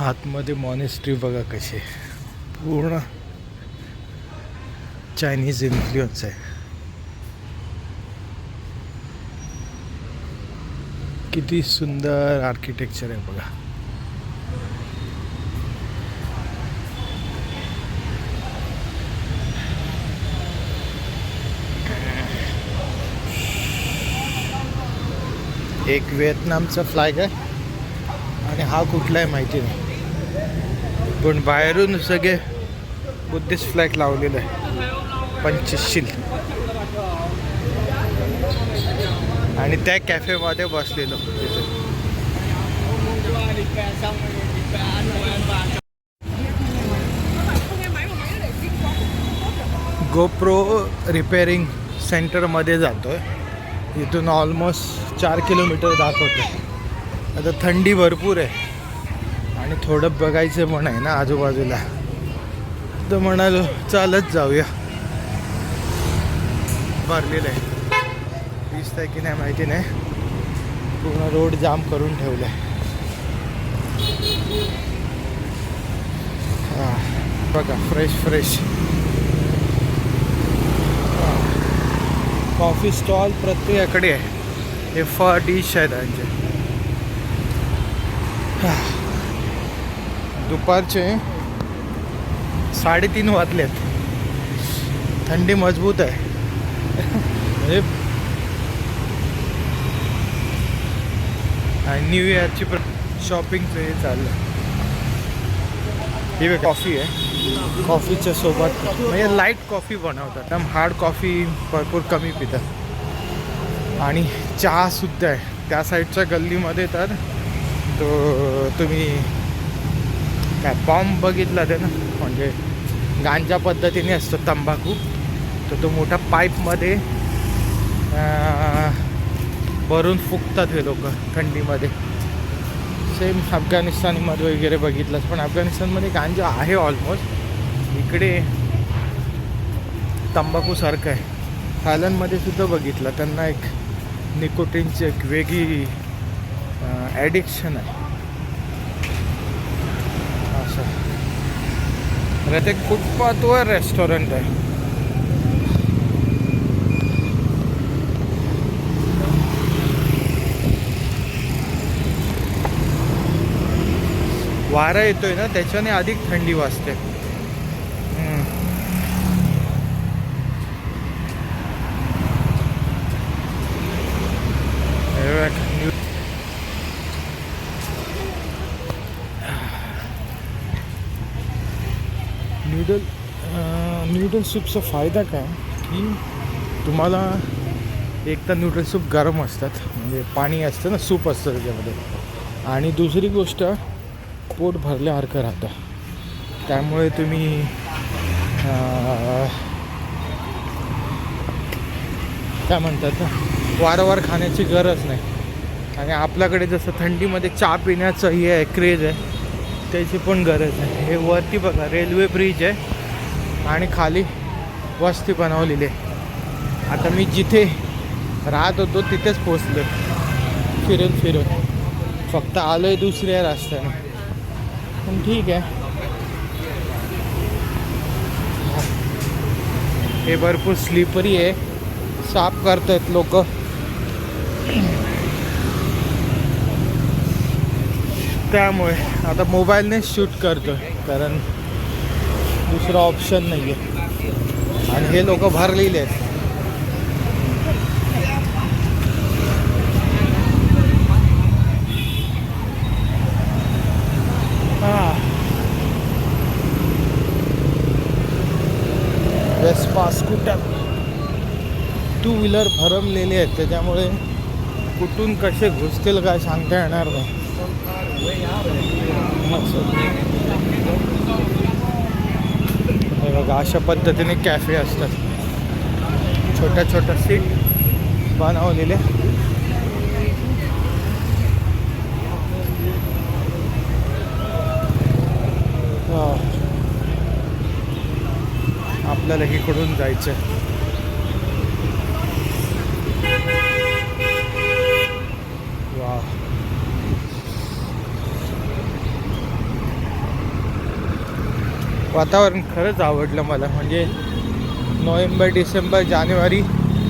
आतमध्ये मॉनेस्ट्री बघा कशी आहे. पूर्ण चायनीज इन्फ्लुअन्स आहे. किती सुंदर आर्किटेक्चर आहे बघा. एक व्हिएतनामचा फ्लॅग आहे. आणि हा कुठला आहे माहिती नाही. पण बाहेरून सगळे बुद्धिस्ट फ्लॅग लावलेलं आहे. पंचशील आणि त्या कॅफेमध्ये बसलेलो. गोप्रो रिपेअरिंग सेंटरमध्ये जातो आहे इथून ऑलमोस्ट चार किलोमीटर दाखवतो आता थंडी भरपूर आहे. आणि थोडं बघायचं पण आहे ना आजूबाजूला. तर म्हणालो चालत जाऊया. भरलेलं आहे. दिसत आहे की नाही माहिती नाही. पूर्ण रोड जाम करून ठेवलं आहे हां बघा फ्रेश फ्रेश कॉफी स्टॉल प्रत्येकाकडे आहे. हे फ डिश आहे त्यांचे दुपारचे साडेतीन वाजलेत. थंडी मजबूत आहे. म्हणजे आणि न्यू इयरची पण शॉपिंगचं हे चाललं ही कॉफी आहे. कॉफीच्या सोबत. म्हणजे लाइट कॉफी बनवतात. एकदम हार्ड कॉफी भरपूर कमी पितात. आणि चहासुद्धा आहे. त्या साईडच्या गल्लीमध्ये तर तो तुम्ही काय बॉम्ब बघितला ते ना म्हणजे गांजा पद्धतीने असतो तंबाखू. तर तो मोठा पाईपमध्ये भरून फुकतात हे लोक थंडीमध्ये. सेम अफगाणिस्तानमध्ये वगैरे बघितलं पण अफगाणिस्तानमध्ये गांजा आहे ऑलमोस्ट इकडे तंबाखूसारखं आहे. थायलंडमध्ये सुद्धा बघितलं त्यांना एक निकोटिनची एक वेगळी ॲडिक्शन आहे. असं. तर ते फुटपाथवर रेस्टॉरंट आहे. वारा येतोय ना त्याच्याने अधिक थंडी वाजते हम्म. हे बघ, न्यू- न्यूडल न्यूडल सूपचा फायदा काय? की तुम्हाला एक तर न्यूडल सूप गरम असतात म्हणजे पाणी असतं ना सूप असतं त्याच्यामध्ये. आणि दुसरी गोष्ट पोट भरल्यासारखं राहतं. त्यामुळे तुम्ही काय म्हणतात वारंवार खाण्याची गरज नाही. आणि आपल्याकडे जसं थंडीमध्ये चहा पिण्याचं हे आहे क्रेज आहे त्याची पण गरज आहे. हे वरती बघा रेल्वे ब्रिज आहे. आणि खाली वस्ती बनवलेली आहे. आता मी जिथे राहत होतो तिथेच पोचलो फिरून फिरून. फक्त आलो आहे दुसऱ्या रस्त्याने. पण ठीक आहे. हे भरपूर स्लिपरी आहे. साफ करतायत लोक. त्यामुळे आता मोबाईलने शूट करतो कारण दुसरा ऑप्शन नाही आहे आणि हे लोक भरलेले आहेत. हां. वेस्पा स्कूटर टू व्हीलर भरमलेले आहेत त्याच्यामुळे कुठून कसे घुसतील काय सांगता येणार नाही. हे बघा अशा पद्धतीने कॅफे असतात. छोट्या छोट्या सीट बनवलेले. आपल्याला इकडून जायचं वातावरण खरंच आवडलं मला. म्हणजे नोव्हेंबर डिसेंबर जानेवारी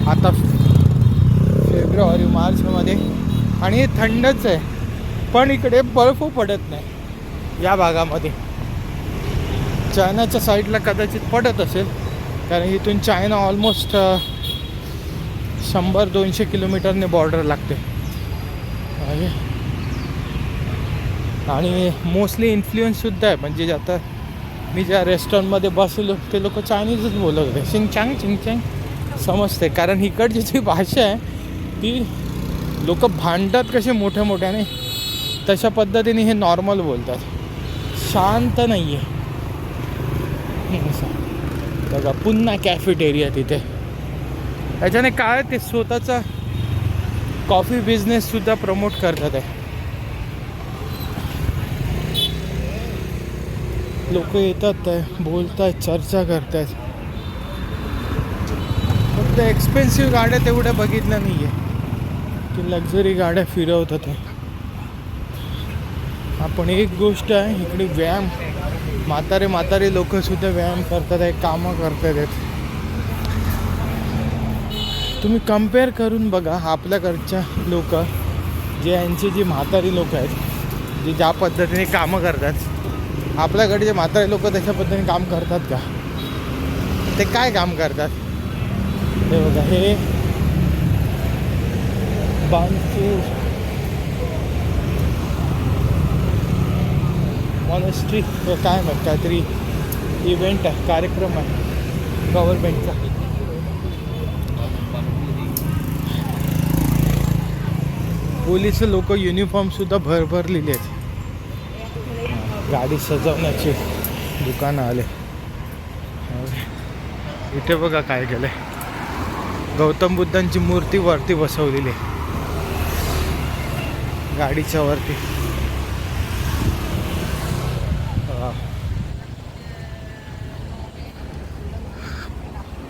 आता फेब्रुवारी मार्चमध्ये. आणि हे थंडच आहे. पण इकडे बर्फ पडत नाही या भागामध्ये. चायनाच्या साईडला कदाचित पडत असेल. कारण इथून चायना ऑलमोस्ट शंभर दोनशे किलोमीटरने बॉर्डर लागते. आणि मोस्टली इन्फ्लुएन्ससुद्धा आहे. म्हणजे आता मी ज्या रेस्टॉरंटमध्ये बसलो ते लोक चायनीजच बोलत होते. चिंगचांग चिंगचांग समजते कारण इकडची जी भाषा आहे ती लोक भांडतात कसे मोठ्या मोठ्याने तशा पद्धतीने हे नॉर्मल बोलतात. शांत नाही आहे बघा पुन्हा कॅफेटेरिया तिथे. त्याच्याने काय ते स्वतःचा कॉफी बिझनेससुद्धा प्रमोट करतात आहे. लोक येतात आहे बोलतात चर्चा करतात फक्त एक्सपेन्सिव्ह गाड्या तेवढ्या बघितल्या नाही आहे की लक्झरी गाड्या फिरवतात आपण एक गोष्ट आहे इकडे व्यायाम. म्हातारे म्हातारे लोक सुद्धा व्यायाम करतात आहे कामं करतात. आहेत तुम्ही कंपेअर करून बघा आपल्याकडच्या लोक जे यांची जी म्हातारी लोक आहेत जे ज्या पद्धतीने कामं करतात. आपल्याकडे जे म्हातारे लोक त्याच्या पद्धतीने काम करतात का? ते काय काम करतात? हे बघा हे बांधूर मॉनेस्ट्री काय म्हणतात काहीतरी इव्हेंट आहे कार्यक्रम आहे. गव्हर्नमेंटचा पोलीस लोक युनिफॉर्मसुद्धा भरभरलेले आहेत. गाडी सजवण्याची दुकानं आले. इथे बघा काय केलं गौतम बुद्धांची मूर्ती वरती बसवलेली आहे. गाडीच्या वरती.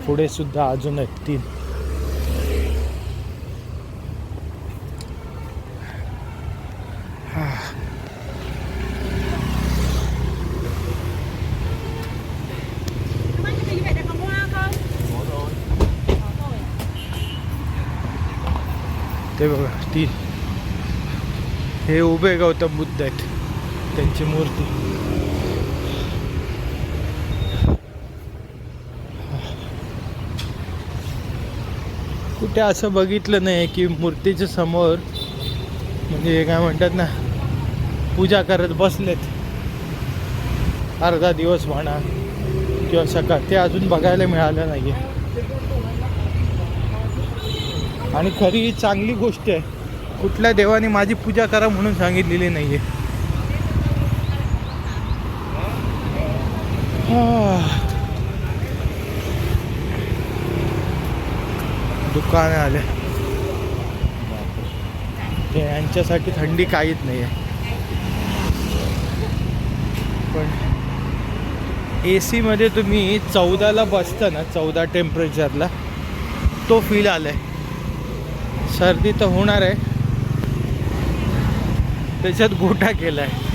पुढे सुद्धा अजून एक तीन. ते बघा ती हे उभे गौतम बुद्ध आहेत. त्यांची मूर्ती. कुठे असं बघितलं नाही की मूर्तीच्या समोर म्हणजे काय म्हणतात ना पूजा करत बसलेत. अर्धा दिवस म्हणा किंवा सकाळ ते अजून बघायला मिळालं नाही आणि खरी ही चांगली गोष्ट आहे. कुठल्या देवाने माझी पूजा करा म्हणून सांगितलेली नाही आहे दुकान आले ते यांच्यासाठी थंडी काहीच नाही आहे पण ए सीमध्ये तुम्ही चौदाला बसता ना चौदा टेम्परेचरला तो फील आला आहे सर्दी तर होणार आहे. त्याच्यात गोठा केला आहे